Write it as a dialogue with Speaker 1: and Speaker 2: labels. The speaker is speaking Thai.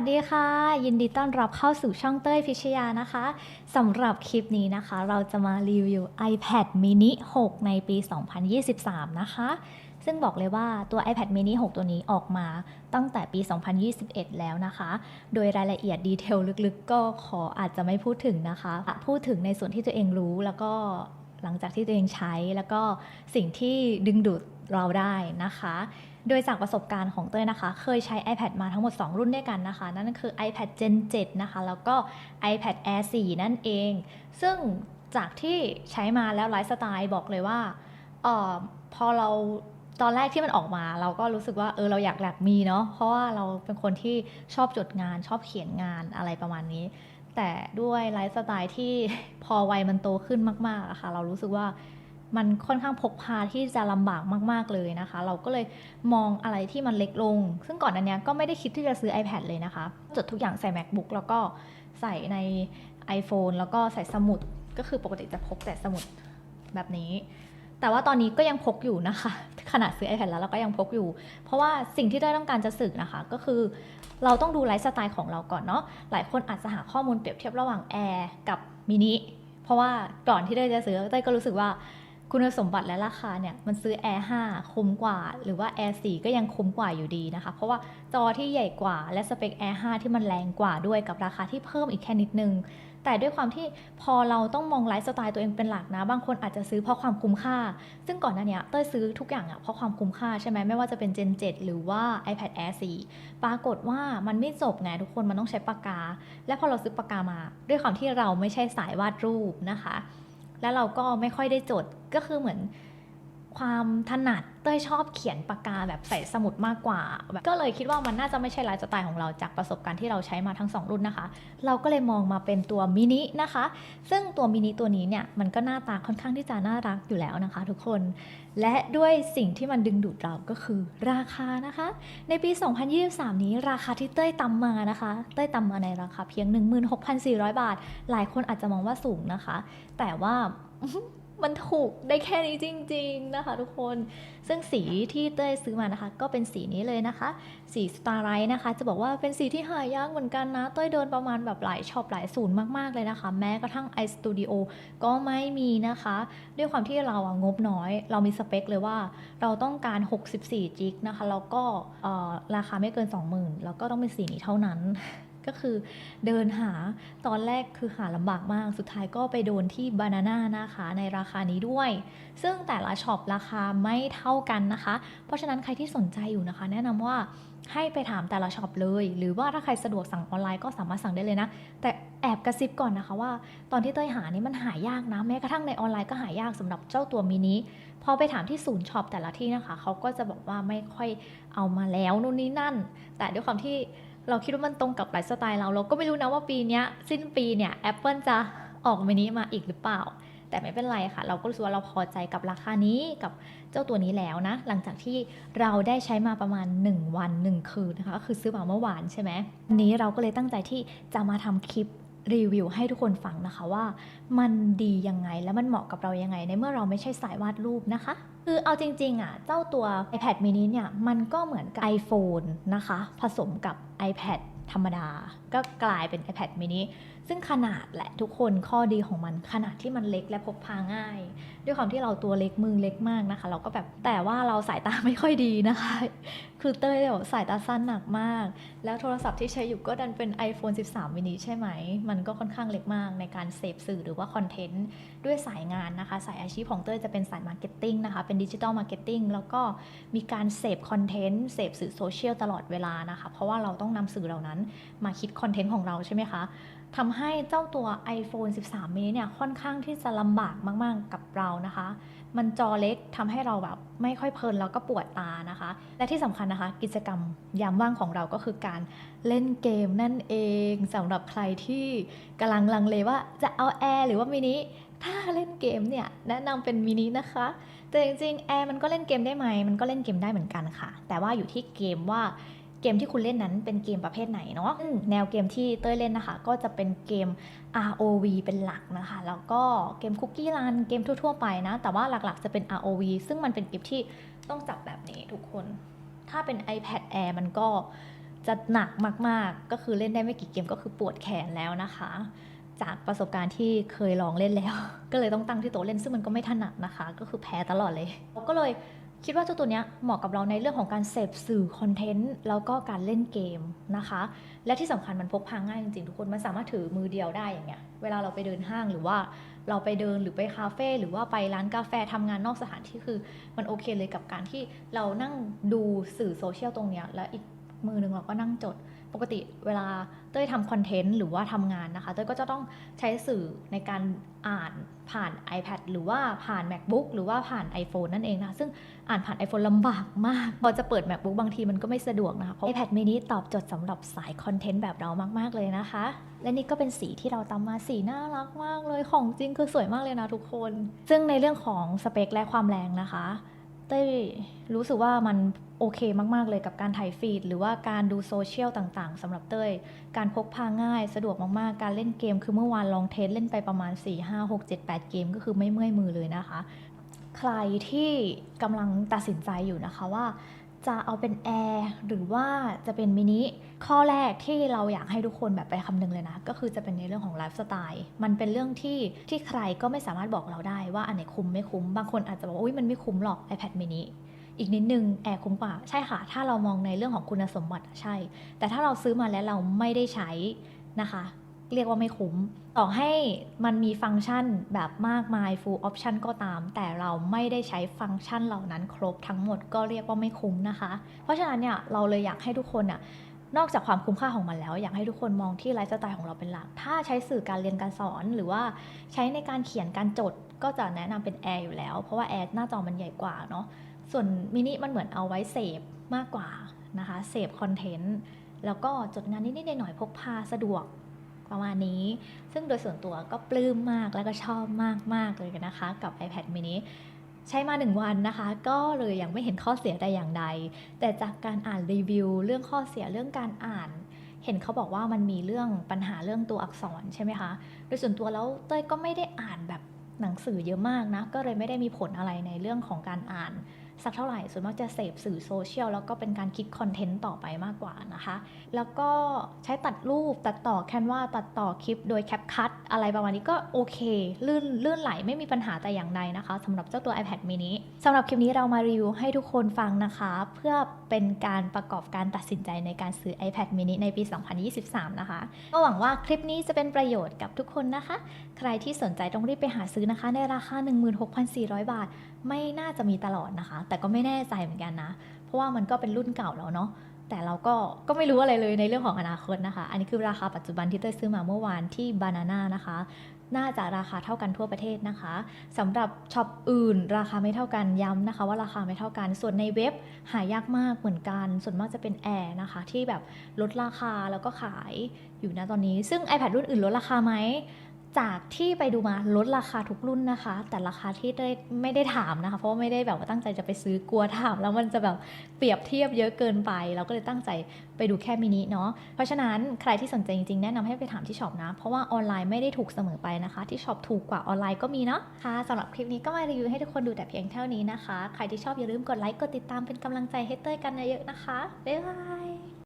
Speaker 1: สดีค่ะ ยินดีต้อนรับเข้าสู่ช่องเต้ยพิชยานะคะสำหรับคลิปนี้นะคะ เราจะมารีวิว iPad mini 6 ในปี 2023 นะคะ ซึ่งบอกเลยว่าตัว iPad mini 6 ตัวนี้ออกมาตั้งแต่ปี 2021 แล้วนะคะ โดยรายละเอียดดีเทลลึกๆ ก็ขออาจจะไม่พูดถึงนะคะ พูดถึงในส่วนที่ตัวเองรู้แล้วก็หลังจากที่ตัวเองใช้แล้วก็สิ่งที่ดึงดูดเราได้นะคะ โดยจากประสบการณ์ของเต้ยนะคะ เคยใช้ iPad มาทั้งหมด 2 รุ่นด้วยกันนะคะ นั่นคือ iPad Gen 7 นะคะ แล้วก็ iPad Air 4 นั่นเอง ซึ่งจากที่ใช้มาแล้วไลฟ์สไตล์บอกเลยว่าออพอเราตอนแรกที่มันออกมา เราก็รู้สึกว่าเออเราอยากอยากมีเนาะเพราะว่าเราเป็นคนที่ชอบจดงานชอบเขียนงานอะไรประมาณนี้ แต่ด้วยไลฟ์สไตล์ที่พอวัยมันโตขึ้นมากๆอะค่ะเรารู้สึกว่า มันค่อนข้างพกพาที่จะลำบากมาก ๆ เลยนะคะ เราก็เลยมองอะไรที่มันเล็กลง ซึ่งก่อนอันเนี้ยก็ไม่ได้คิดที่จะซื้อ iPad เลยนะคะ จดทุกอย่างใส่ MacBook แล้วก็ใส่ใน iPhone แล้วก็ใส่สมุด ก็คือปกติจะพกแต่สมุดแบบนี้ แต่ว่าตอนนี้ก็ยังพกอยู่นะคะ ขนาดซื้อ iPad แล้วเราก็ยังพกอยู่ เพราะว่าสิ่งที่ได้ต้องการจะสื่อนะคะ ก็คือเราต้องดูไลฟ์สไตล์ของเราก่อนเนาะ หลายคนอาจจะหาข้อมูลเปรียบเทียบระหว่าง Air กับมินิ เพราะว่าก่อนที่ได้จะซื้อเต้ยก็รู้สึกว่า คุณสมบัติและราคาเนี่ยมันซื้อ Air 5 คุ้มกว่า หรือว่า Air 4 ก็ยังคุ้มกว่าอยู่ดีนะคะ เพราะว่าจอที่ใหญ่กว่าและสเปค Air 5 ที่มันแรงกว่าด้วยกับราคาที่เพิ่มอีกแค่นิดนึง แต่ด้วยความที่พอเราต้องมองไลฟ์สไตล์ตัวเองเป็นหลักนะ บางคนอาจจะซื้อเพราะความคุ้มค่า ซึ่งก่อนหน้านี้เต้ยซื้อทุกอย่างอะเพราะความคุ้มค่าใช่ไหมไม่ว่าจะเป็น Gen 7 หรือว่า iPad Air 4 ปรากฏว่ามันไม่จบไงทุกคนมันต้องใช้ปากกา และพอเราซื้อปากกามา ด้วยความที่เราไม่ใช่สายวาดรูปนะคะ แล้วเราก็ไม่ค่อยได้จดก็คือเหมือน ความถนัดเต้ยชอบเขียนปากกาแบบใส่สมุดมากกว่าแบบก็เลยคิดว่ามันน่าจะไม่ใช่ไลฟ์สไตล์ของเราจากประสบการณ์ที่เราใช้มาทั้ง 2 รุ่นนะคะ เราก็เลยมองมาเป็นตัวมินินะคะ ซึ่งตัวมินิตัวนี้เนี่ยมันก็หน้าตาค่อนข้างที่จะน่ารักอยู่แล้วนะคะ ทุกคน และด้วยสิ่งที่มันดึงดูดเราก็คือราคานะคะ ในปี 2023 นี้ราคาที่เต้ยตำมานะคะ เต้ยตำมาในราคาเพียง 16,400 บาท หลายคนอาจจะมองว่าสูงนะคะ แต่ว่า มันถูกได้แค่นี้จริง ๆ นะคะทุกคน ซึ่งสีที่เต้ยซื้อมานะคะ ก็เป็นสีนี้เลยนะคะ สีสตาร์ไรท์นะคะ จะบอกว่าเป็นสีที่หายากเหมือนกันนะ เต้ยเดินประมาณแบบหลายช็อปหลายศูนย์มากๆเลยนะคะ แม้กระทั่ง iStudio ก็ไม่มีนะคะ ด้วยความที่เราอะงบน้อย เรามีสเปคเลยว่าเราต้องการ 64 จิกนะคะ แล้วก็ราคาไม่เกิน 20,000 แล้วก็ต้องเป็นสีนี้เท่านั้น ก็คือเดินหาตอนแรกคือหาลำบากมาก สุดท้ายก็ไปโดนที่บานาน่านะคะในราคานี้ด้วย ซึ่งแต่ละช็อปราคาไม่เท่ากันนะคะ เพราะฉะนั้นใครที่สนใจอยู่นะคะ แนะนำว่าให้ไปถามแต่ละช็อปเลย หรือว่าถ้าใครสะดวกสั่งออนไลน์ก็สามารถสั่งได้เลยนะ แต่แอบกระซิบก่อนนะคะว่า ตอนที่เต้ยหานี่มันหายากนะ แม้กระทั่งในออนไลน์ก็หายากสำหรับเจ้าตัวมินิพอไปถามที่ศูนย์ช็อปแต่ละที่นะคะ เขาก็จะบอกว่าไม่ค่อยเอามาแล้วนู่นนี่นั่น แต่ด้วยความที่ เราคิดว่ามันตรงกับไลฟ์สไตล์เรา เราก็ไม่รู้นะว่าปีนี้สิ้นปีเนี่ย Apple จะออกมินิมาอีกหรือเปล่า แต่ไม่เป็นไรค่ะ เราก็รู้สึกว่าเราพอใจกับราคานี้กับเจ้าตัวนี้แล้วนะ หลังจากที่เราได้ใช้มาประมาณ 1 วัน 1 คืนนะคะก็คือซื้อมาเมื่อวานใช่ไหมวันนี้เราก็เลยตั้งใจที่จะมาทำคลิป รีวิวให้ทุกคนฟังนะคะว่ามันดียังไงและมันเหมาะกับเรายังไง ในเมื่อเราไม่ใช่สายวาดรูปนะคะ คือเอาจริงๆอะเจ้าตัว iPad mini เนี่ยมันก็เหมือนกับ iPhone นะคะ ผสมกับ iPad ธรรมดา ก็กลายเป็น iPad mini ซึ่งขนาดแหละทุกคนข้อดีของมันขนาดที่มันเล็กและพกพาง่าย ด้วยความที่เราตัวเล็กมือเล็กมากนะคะ เราก็แบบแต่ว่าเราสายตาไม่ค่อยดีนะคะ คือเต้ยสายตาสั้นหนักมาก แล้วโทรศัพท์ที่ใช้อยู่ก็ดันเป็น iPhone 13 mini ใช่ไหม มันก็ค่อนข้างเล็กมากในการเสพสื่อหรือว่าคอนเทนต์ด้วยสายงานนะคะ สายอาชีพของเต้ยจะเป็นสายมาร์เก็ตติ้งนะคะเป็นดิจิทัลมาร์เก็ตติ้งแล้วก็มีการเสพคอนเทนต์เสพสื่อโซเชียลตลอดเวลานะคะ เพราะว่าเราต้องนำสื่อเหล่านั้นมาคิดคอนเทนต์ของเราใช่ไหมคะ ทำให้เจ้าตัว iPhone 13 mini เนี่ยค่อนข้างที่จะลำบากมาก ๆ กับเรานะคะ มันจอเล็กทำให้เราแบบไม่ค่อยเพลินแล้วก็ปวดตานะคะ และที่สำคัญนะคะ กิจกรรมยามว่างของเราก็คือการเล่นเกมนั่นเองสำหรับใครที่กำลังลังเลว่าจะเอาแอร์หรือว่ามินิถ้าเล่นเกมเนี่ยแนะนำเป็นมินินะคะ แต่จริงๆแอร์มันก็เล่นเกมได้ไหมมันก็เล่นเกมได้เหมือนกันค่ะ แต่ว่าอยู่ที่เกมว่า เกมที่คุณเล่นนั้นเป็นเกมประเภทไหนเนาะซึ่งแนวเกมที่เต้ยเล่นนะคะ ก็จะเป็นเกม ROV เป็นหลักนะคะ แล้วก็เกมคุกกี้รันเกมทั่วๆไปนะ แต่ว่าหลักๆจะเป็น ROV ซึ่งมันเป็นเกมที่ต้องจับแบบนี้ทุกคน ถ้าเป็น iPad Air มันก็จะหนักมากๆ ก็คือเล่นได้ไม่กี่เกมก็คือปวดแขนแล้วนะคะ จากประสบการณ์ที่เคยลองเล่นแล้ว ก็เลยต้องตั้งที่โต๊ะเล่นซึ่งมันก็ไม่ถนัดนะคะ ก็คือแพ้ตลอดเลยเราก็เลย คิดว่าเจ้าตัวเนี้ยเหมาะกับเราในเรื่องของการเสพสื่อคอนเทนต์แล้วก็การเล่นเกมนะคะ และที่สำคัญมันพกพาง่ายจริงๆทุกคนมันสามารถถือมือเดียวได้อย่างเงี้ยเวลาเราไปเดินห้างหรือว่าเราไปเดินหรือไปคาเฟ่หรือว่าไปร้านกาแฟทำงานนอกสถานที่คือ มันโอเคเลยกับการที่เรานั่งดูสื่อโซเชียลตรงเนี้ยแล้วอีกมือหนึ่งเราก็นั่งจด ปกติเวลาเต้ยทำคอนเทนต์หรือว่าทำงานนะคะ เต้ยก็จะต้องใช้สื่อในการอ่านผ่าน iPad หรือว่าผ่าน MacBook หรือว่าผ่าน iPhone นั่นเองนะ ซึ่งอ่านผ่าน iPhone ลำบากมาก พอจะเปิด MacBook บางทีมันก็ไม่สะดวกนะคะ เพราะ iPad mini ตอบโจทย์สำหรับสายคอนเทนต์แบบเรามาก ๆ เลยนะคะ และนี่ก็เป็นสีที่เราตามมาสีน่ารักมากเลยของจริงคือสวยมากเลยนะทุกคน ซึ่งในเรื่องของสเปคและความแรงนะคะ เต้ยรู้สึกว่ามันโอเคมาก ๆ เลยกับการถ่ายฟีด หรือว่าการดูโซเชียลต่างๆสำหรับเต้ย การพกพาง่ายสะดวกมากๆ การเล่นเกม คือเมื่อวานลองเทสเล่นไปประมาณ 4 5 6 7 8 เกม ก็คือไม่เมื่อยมือเลยนะคะ ใครที่กำลังตัดสินใจอยู่นะคะว่า จะเอาเป็นแอร์หรือว่าจะเป็นมินิข้อแรกที่เราอยากให้ทุกคนแบบไปคำนึงเลยนะ ก็คือจะเป็นในเรื่องของไลฟ์สไตล์มันเป็นเรื่องที่ที่ใครก็ไม่สามารถบอกเราได้ว่าอันไหนคุ้มไม่คุ้ม บางคนอาจจะบอกว่าอุ้ยมันไม่คุ้มหรอก iPad mini อีกนิดนึงแอร์คุ้มกว่าใช่ค่ะ ถ้าเรามองในเรื่องของคุณสมบัติใช่ แต่ถ้าเราซื้อมาแล้วเราไม่ได้ใช้นะคะ เรียกว่าไม่คุ้ม ต่อให้มันมีฟังก์ชันแบบมากมาย full option ก็ตาม แต่เราไม่ได้ใช้ฟังก์ชันเหล่านั้นครบทั้งหมดก็เรียกว่าไม่คุ้มนะคะ เพราะฉะนั้นเนี่ยเราเลยอยากให้ทุกคนน่ะนอกจากความคุ้มค่าของมันแล้ว อยากให้ทุกคนมองที่ไลฟ์สไตล์ของเราเป็นหลัก ถ้าใช้สื่อการเรียนการสอนหรือว่าใช้ในการเขียนการจดก็จะแนะนำเป็นแอร์อยู่แล้ว เพราะว่าแอร์หน้าจอมันใหญ่กว่าเนาะส่วนมินิมันเหมือนเอาไว้เสพมากกว่านะคะเสพคอนเทนต์แล้วก็จดงานนิดๆหน่อยๆพกพาสะดวก ประมาณนี้ ซึ่งโดยส่วนตัวก็ปลื้มมากแล้วก็ชอบมาก ๆ เลยนะคะ กับ iPad mini ใช้มา 1 วันนะคะ ก็เลยยังไม่เห็นข้อเสียใดอย่างใด แต่จากการอ่านรีวิว เรื่องข้อเสียเรื่องการอ่าน เห็นเขาบอกว่ามันมีเรื่องปัญหาเรื่องตัวอักษรใช่ไหมคะ โดยส่วนตัวแล้วเต้ยก็ไม่ได้อ่านแบบหนังสือเยอะมากนะ ก็เลยไม่ได้มีผลอะไรในเรื่องของการอ่าน สักเท่าไหร่ ส่วนมากจะเสพสื่อโซเชียลแล้วก็เป็นการคิดคอนเทนต์ต่อไปมากกว่านะคะ แล้วก็ใช้ตัดรูปตัดต่อแคนวาตัดต่อคลิปโดยแคปคัตอะไรประมาณนี้ก็โอเค ลื่นลื่นไหลไม่มีปัญหาแต่อย่างใดนะคะสำหรับเจ้าตัว iPad mini สำหรับคลิปนี้เรามารีวิวให้ทุกคนฟังนะคะ เพื่อเป็นการประกอบการตัดสินใจในการซื้อ iPad mini ในปี 2023 นะคะก็หวังว่าคลิปนี้จะเป็นประโยชน์กับทุกคนนะคะ ใครที่สนใจต้องรีบไปหาซื้อนะคะ ในราคา 16,400 บาท ไม่น่าจะมีตลอดนะคะ แต่ก็ไม่แน่ใจเหมือนกันนะ เพราะว่ามันก็เป็นรุ่นเก่าแล้วเนาะแต่เราก็ก็ไม่รู้อะไรเลยในเรื่องของอนาคตนะคะ อันนี้คือราคาปัจจุบันที่เต้ยซื้อมาเมื่อวานที่บานาน่านะคะ น่าจะราคาเท่ากันทั่วประเทศนะคะสำหรับช็อปอื่น ราคาไม่เท่ากันย้ำนะคะ ว่าราคาไม่เท่ากัน ส่วนในเว็บหายากมากเหมือนกัน ส่วนมากจะเป็นแอร์นะคะ ที่แบบลดราคาแล้วก็ขายอยู่นะตอนนี้ ซึ่ง iPad รุ่นอื่นลดราคาไหม จากที่ไปดูมาลดราคาทุกรุ่นนะคะ แต่ราคาที่ได้ไม่ได้ถามนะคะ เพราะว่าไม่ได้แบบว่าตั้งใจจะไปซื้อกลัวถาม แล้วมันจะแบบเปรียบเทียบเยอะเกินไป เราก็เลยตั้งใจไปดูแค่มินิเนาะเพราะฉะนั้นใครที่สนใจจริงๆ แนะนำให้ไปถามที่ช็อปนะ เพราะว่าออนไลน์ไม่ได้ถูกเสมอไปนะคะ ที่ช็อปถูกกว่าออนไลน์ก็มีเนาะค่ะสำหรับคลิปนี้ก็มารีวิวให้ทุกคนดูแต่เพียงเท่านี้นะคะ ใครที่ชอบอย่าลืมกดไลค์กดติดตามเป็นกำลังใจให้เต้ยกันเยอะๆนะคะบ๊ายบาย